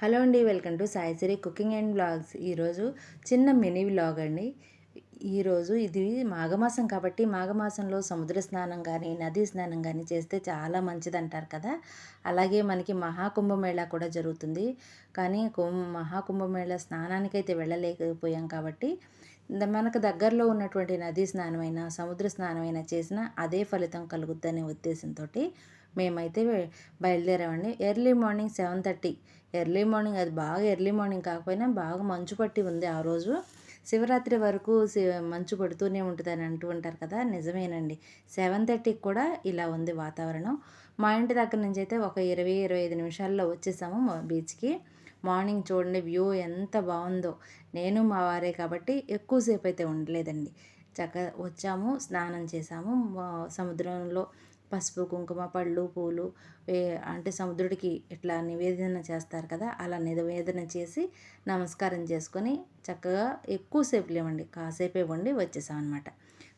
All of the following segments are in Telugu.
హలో అండి welcome to Saisiri cooking and blogs ఈరోజు చిన్న మినీ బ్లాగ్ అండి. ఈరోజు ఇది మాఘమాసం కాబట్టి మాఘమాసంలో సముద్ర స్నానం కానీ నదీ స్నానం కానీ చేస్తే చాలా మంచిది అంటారు కదా. అలాగే మనకి మహాకుంభమేళా కూడా జరుగుతుంది. కానీ కుంభ మహాకుంభమేళా స్నానానికైతే వెళ్ళలేకపోయాం కాబట్టి మనకు దగ్గరలో ఉన్నటువంటి నదీ స్నానమైనా సముద్ర స్నానమైనా చేసినా అదే ఫలితం కలుగుద్దనే ఉద్దేశంతో మేమైతే బయలుదేరామండి. Early morning seven thirty. Early morning అది బాగా ఎర్లీ మార్నింగ్ కాకపోయినా బాగా మంచు పట్టి ఉంది ఆ రోజు. శివరాత్రి వరకు మంచు పడుతూనే ఉంటుందని అంటూ ఉంటారు కదా నిజమేనండి. సెవెన్ థర్టీకి కూడా ఇలా ఉంది వాతావరణం. మా ఇంటి దగ్గర నుంచి అయితే ఒక ఇరవై ఇరవై ఐదు నిమిషాల్లో వచ్చేసాము బీచ్కి. మార్నింగ్ చూడండి వ్యూ ఎంత బాగుందో. నేను మా వారే కాబట్టి ఎక్కువసేపు అయితే ఉండలేదండి. చక్కగా వచ్చాము స్నానం చేసాము. మా- సముద్రంలో పసుపు కుంకుమ పళ్ళు పూలు అంటే సముద్రుడికి ఇట్లా నివేదన చేస్తారు కదా అలా నివేదన చేసి నమస్కారం చేసుకొని చక్కగా ఎక్కువసేపు లేవండి కాసేపే ఉండి వచ్చేసాం అనమాట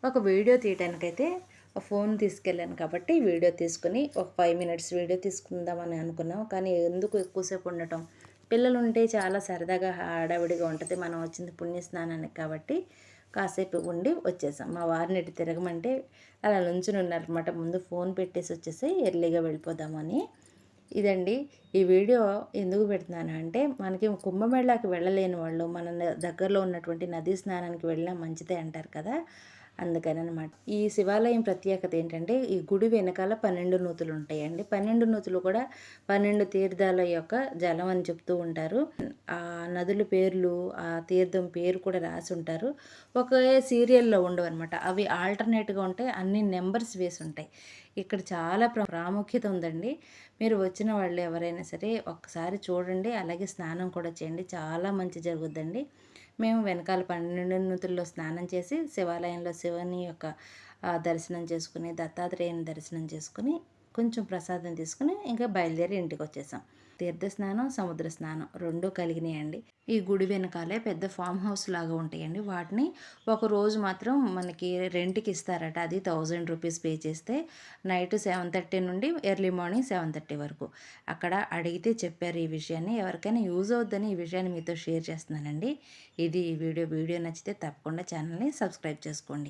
ఒక వీడియో తీయటానికైతే ఫోన్ తీసుకెళ్ళాను కాబట్టి వీడియో తీసుకుని ఒక ఫైవ్ మినిట్స్ వీడియో తీసుకుందామని అనుకున్నాం కానీ ఎందుకు ఎక్కువసేపు ఉండటం? పిల్లలు ఉంటే చాలా సరదాగా హడావిడిగా ఉంటుంది. మనం వచ్చింది పుణ్యస్నానానికి కాబట్టి కాసేపు ఉండి వచ్చేసాం. మా వారిని ఇటు తిరగమంటే అలా నుంచుని ఉన్నారనమాట ముందు ఫోన్ పెట్టేసి వచ్చేసి ఎర్లీగా వెళ్ళిపోదామని. ఇదండి. ఈ వీడియో ఎందుకు పెడుతున్నాను అంటే మనకి కుంభమేళాకి వెళ్ళలేని వాళ్ళు మన దగ్గరలో ఉన్నటువంటి నదీ స్నానానికి వెళ్ళినా మంచిదే అంటారు కదా. అందుకని అనమాట ఈ శివాలయం ప్రత్యేకత ఏంటంటే ఈ గుడి వెనకాల పన్నెండు నూతులు ఉంటాయండి. పన్నెండు నూతులు కూడా పన్నెండు తీర్థాల యొక్క జలం అని చెప్తూ ఉంటారు. ఆ నదుల పేర్లు ఆ తీర్థం పేరు కూడా రాసి ఉంటారు. ఒకే సీరియల్లో ఉండవు అనమాట అవి ఆల్టర్నేట్గా ఉంటాయి. అన్ని నెంబర్స్ వేసి ఉంటాయి. ఇక్కడ చాలా ప్రాముఖ్యత ఉందండి. మీరు వచ్చిన వాళ్ళు ఎవరైనా సరే ఒక్కసారి చూడండి. అలాగే స్నానం కూడా చేయండి. చాలా మంచి జరుగుద్దండి. మేము వెనకాల పన్నెండు నూతుల్లో స్నానం చేసి శివాలయంలో శివుని యొక్క దర్శనం చేసుకుని దత్తాత్రేయుని దర్శనం చేసుకుని కొంచెం ప్రసాదం తీసుకుని ఇంకా బయలుదేరి ఇంటికి వచ్చేసాం తీర్థ స్నానం సముద్ర స్నానం రెండూ కలిగినాయండి. ఈ గుడి వెనకాలే పెద్ద ఫామ్ హౌస్ లాగా ఉంటాయండి. వాటిని ఒక రోజు మాత్రం మనకి రెంట్కి ఇస్తారట. అది థౌజండ్ రూపీస్ పే చేస్తే నైట్ సెవెన్ థర్టీ నుండి ఎర్లీ మార్నింగ్ సెవెన్ థర్టీ వరకు. అక్కడ అడిగితే చెప్పారు ఈ విషయాన్ని. ఎవరికైనా యూజ్ అవుద్దని ఈ విషయాన్ని మీతో షేర్ చేస్తున్నానండి. ఇది ఈ వీడియో. వీడియో నచ్చితే తప్పకుండా ఛానల్ని సబ్స్క్రైబ్ చేసుకోండి.